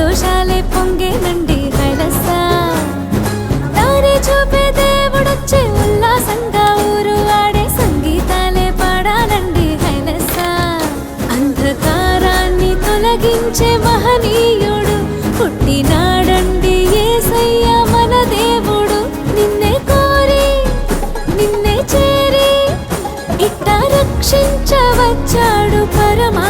సంతోషాలే పొంగేనండి హైలస దారి చూపే దేవుడొచ్చే ఉల్లాసంగా ఊరు ఆడే సంగీతాలే పాడాలండి హైలస అంధకారాన్ని తొలగించే మహనీయుడు పుట్టినాడండి ఏ మన దేవుడు. నిన్నే కోరి నిన్నే చేరి ఇట్ట రక్షించవచ్చాడు పరమా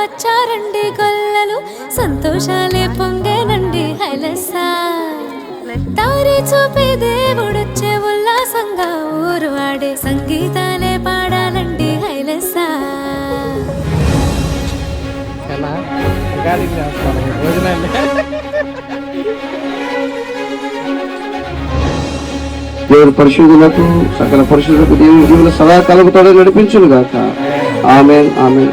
వచ్చారండి గొల్లలు. సంతోషాలే పొంగేనండి హైలసా. దారి చూపే దేవుడొచ్చే ఉల్లాసంగా ఊరు వాడే సంగీతాలే పాడాలండి హైలసా. ఎలా? రికార్డింగ్ దేవుని పరిశుద్ధులకు సకల పరిశుద్ధులకు దేవుని జీవుల సదాకాలం తోడు నడిపించును గాక ఆమెన్ ఆమెన్.